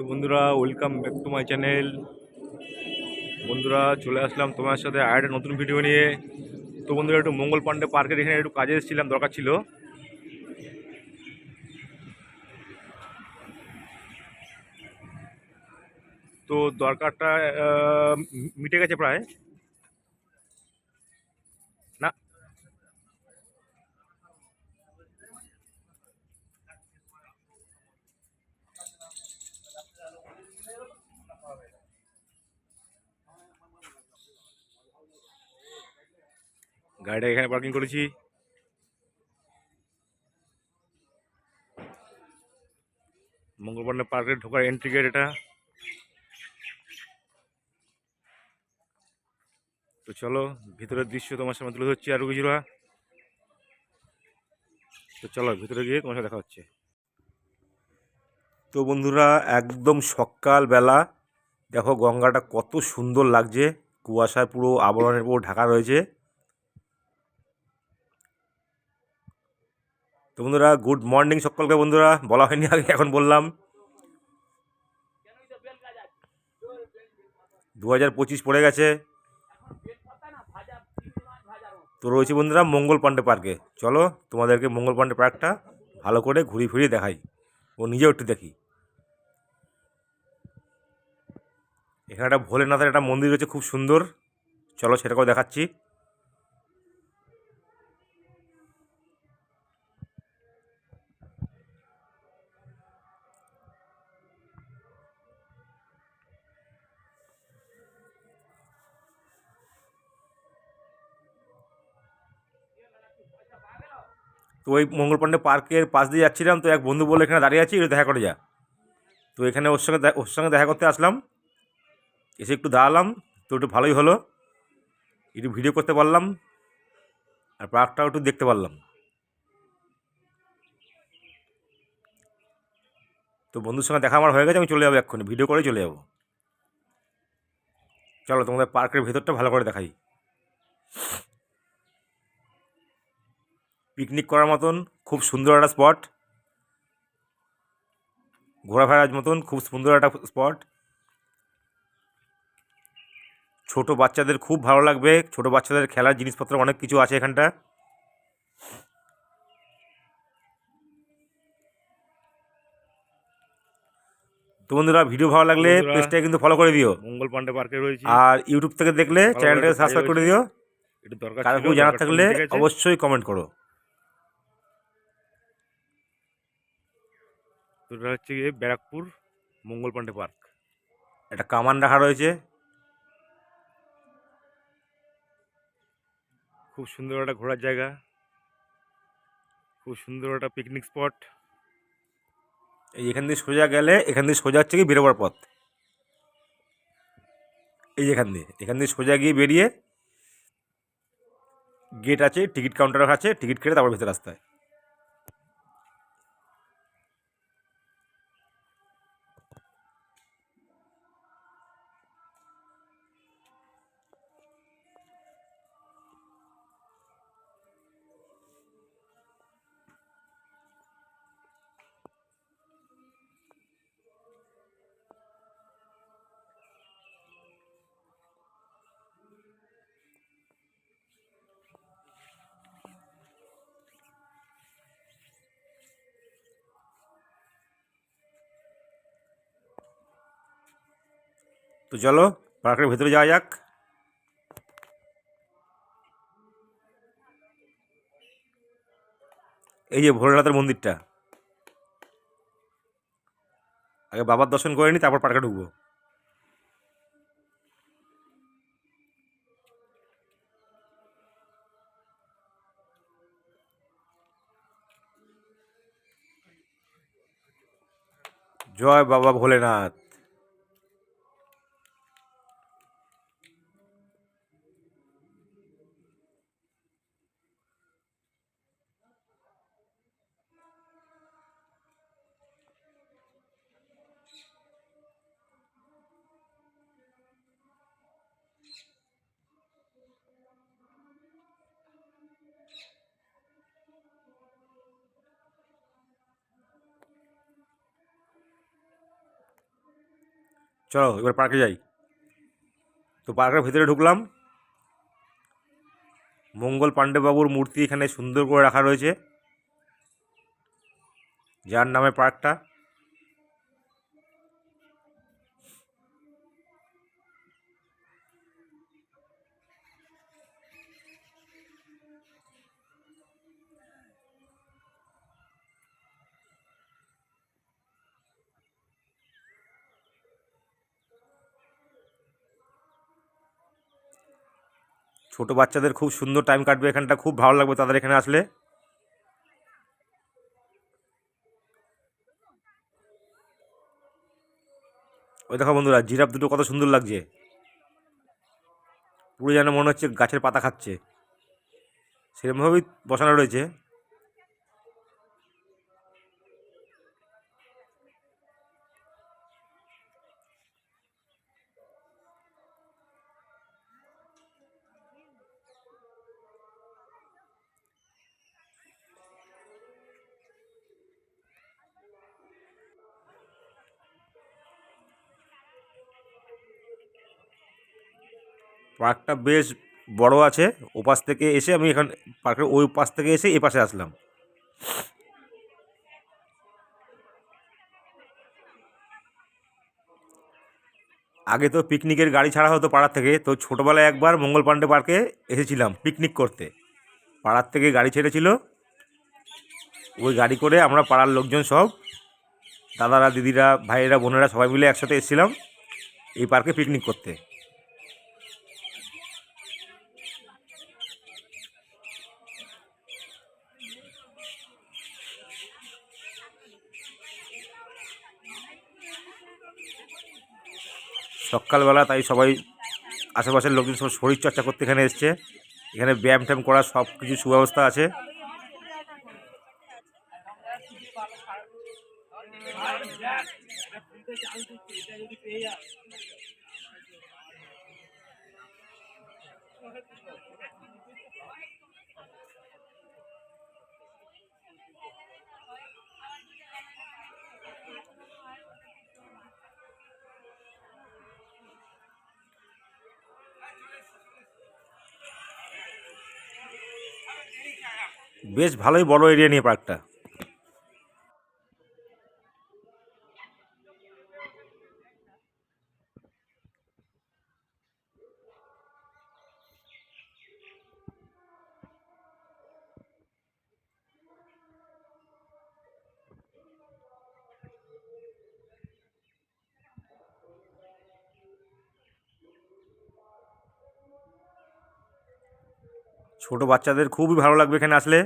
তো বন্ধুরা welcome back to my channel বন্ধুরা, চলে আসলাম তোমার সাথে আর একটা নতুন ভিডিও নিয়ে। তো বন্ধুরা, একটু মঙ্গল পাণ্ডে পার্কের এখানে একটু কাজে এসেছিলাম, দরকার ছিল। তো দরকারটা মিটে গেছে প্রায়। গাড়িটা এখানে পার্কিং করেছি। মঙ্গলপান্ডা পার্কে ঢোকার এন্ট্রি গেট এটা। তো চলো, ভিতরের দৃশ্য তোমার সামনে তুলে ধরছি আরও কিছুটা। তো চলো, ভিতরে গিয়ে তোমার সাথে দেখা হচ্ছে। তো বন্ধুরা, একদম সকালবেলা দেখো গঙ্গাটা কত সুন্দর লাগছে। কুয়াশায় পুরো আবরণের পুরো ঢাকা রয়েছে। তো বন্ধুরা গুড মর্নিং সকলকে বন্ধুরা, বলা হয়নি আগে, এখন বললাম। দু হাজার পঁচিশ পড়ে গেছে। তো রয়েছে বন্ধুরা, মঙ্গল পাণ্ডে পার্কে। চলো, তোমাদেরকে মঙ্গল পাণ্ডে পার্কটা ভালো করে ঘুরিয়ে ফিরিয়ে দেখাই। ও নিজেও একটু দেখি। এখানে একটা ভোলেনাথের একটা মন্দির রয়েছে, খুব সুন্দর। চলো, সেটাকেও দেখাচ্ছি। তো ওই মঙ্গলপাণ্ডে পার্কের পাশ দিয়ে যাচ্ছিলাম, তো এক বন্ধু বলে এখানে দাঁড়িয়ে আছি একটু দেখা করে যা। তো এখানে ওর সঙ্গে ওর সঙ্গে দেখা করতে আসলাম। এসে একটু দাঁড়ালাম, তো একটু ভালোই হলো। একটু ভিডিও করতে পারলাম, আর পার্কটাও একটু দেখতে পারলাম। তো বন্ধুর সঙ্গে দেখা আমার হয়ে গেছে, আমি চলে যাব এক্ষুনি। ভিডিও করে চলে যাব। চলো তোমাদের পার্কের ভেতরটা ভালো করে দেখাই। পিকনিক করার মতন খুব সুন্দর একটা স্পট ঘোরাফেরার মতন খুব সুন্দর একটা স্পট ছোট বাচ্চাদের খুব ভালো লাগবে। ছোট বাচ্চাদের খেলার জিনিসপত্র অনেক কিছু আছে এখানটা। তো বন্ধুরা ভিডিও ভালো লাগলে পেজটাকে কিন্তু ফলো করে দিও। মঙ্গল পাণ্ডে পার্কে রয়েছি। আর ইউটিউব থেকে দেখলে চ্যানেলটাকে সাবস্ক্রাইব করে দিও। কারও কেউ জানার থাকলে অবশ্যই কমেন্ট করো। তো এটা হচ্ছে গিয়ে ব্যারাকপুর মঙ্গল পাণ্ডে পার্ক। একটা কামান রাখা রয়েছে। খুব সুন্দর একটা ঘোরার জায়গা। খুব সুন্দর একটা পিকনিক স্পট এই এখান দিয়ে সোজা গেলে, এখান দিয়ে সোজা হচ্ছে কি বেরোবার পথ। এই এখান দিয়ে এখান দিয়ে সোজা গিয়ে বেরিয়ে গেট আছে টিকিট কাউন্টার আছে টিকিট কেটে তারপর ভেতরে আসতে তো চলো, পার্কের ভেতরে যাওয়া যাক। এই যে ভোলেনাথের মন্দিরটা। আগে বাবার দর্শন করে নি, তারপর পার্কে ঢুকবো। জয় বাবা ভোলেনাথ। চলো, এবার পার্কে যাই। তো পার্কের ভিতরে ঢুকলাম। মঙ্গল পাণ্ডেবাবুর মূর্তি এখানে সুন্দর করে রাখা রয়েছে। যার নামে পার্কটা। ছোট বাচ্চাদের খুব সুন্দর টাইম কাটবে, এখানটা খুব ভালো লাগবে তাদের এখানে আসলে। ওই দেখো বন্ধুরা, জিরাফ দুটো কত সুন্দর লাগছে। পুরো যেন মনে হচ্ছে গাছের পাতা খাচ্ছে। সেরকমভাবেই বসানো রয়েছে। পার্কটা বেশ বড় আছে। ওপাশ থেকে এসে আমি এখান, পার্কের ওই পাশ থেকে এসে এ পাশে আসলাম। আগে তো পিকনিকের গাড়ি ছাড়া হতো পাড়ার থেকে, তো ছোটোবেলায় একবার মঙ্গল পাণ্ডে পার্কে এসেছিলাম পিকনিক করতে। পাড়ার থেকে গাড়ি ছেড়েছিল। ওই গাড়ি করে আমরা পাড়ার লোকজন সব, দাদারা, দিদিরা, ভাইয়েরা, বোনেরা সবাই মিলে একসাথে এসেছিলাম এই পার্কে পিকনিক করতে। সকালবেলা তাই সবাই আশেপাশের লোকজন সব শরীরচর্চা করতে এখানে এসছে। এখানে ব্যায়াম ট্যাম করার সব কিছু সুব্যবস্থা আছে। বেশ ভালোই বড় এরিয়া নিয়ে পার্কটা ছোট বাচ্চাদের খুবই ভালো লাগবে এখানে আসলে।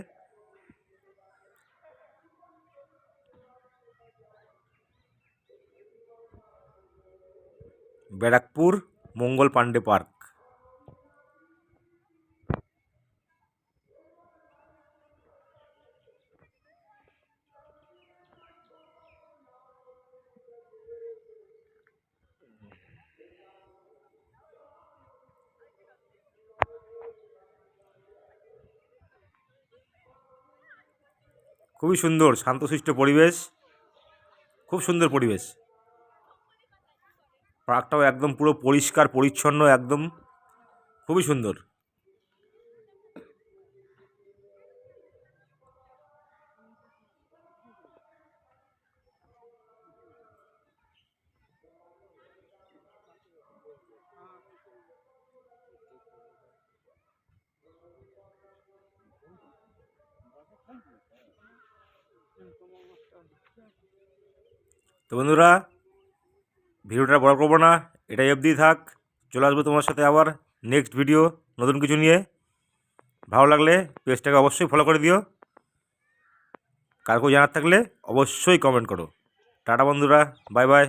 ব্যারাকপুর মঙ্গল পাণ্ডে পার্ক। খুবই সুন্দর শান্তশিষ্ট পরিবেশ খুব সুন্দর পরিবেশ। পার্কটাও একদম পুরো পরিষ্কার পরিচ্ছন্ন একদম খুবই সুন্দর। তো বন্ধুরা ভিডিওটা বড় করব না, এটাই অবধি থাক। চলে আসব তোমার সাথে আবার নেক্সট ভিডিও নতুন কিছু নিয়ে। ভালো লাগলে পেজটাকে অবশ্যই ফলো করে দিও। কার কেউ জানার থাকলে অবশ্যই কমেন্ট করো। টাটা বন্ধুরা বাই বাই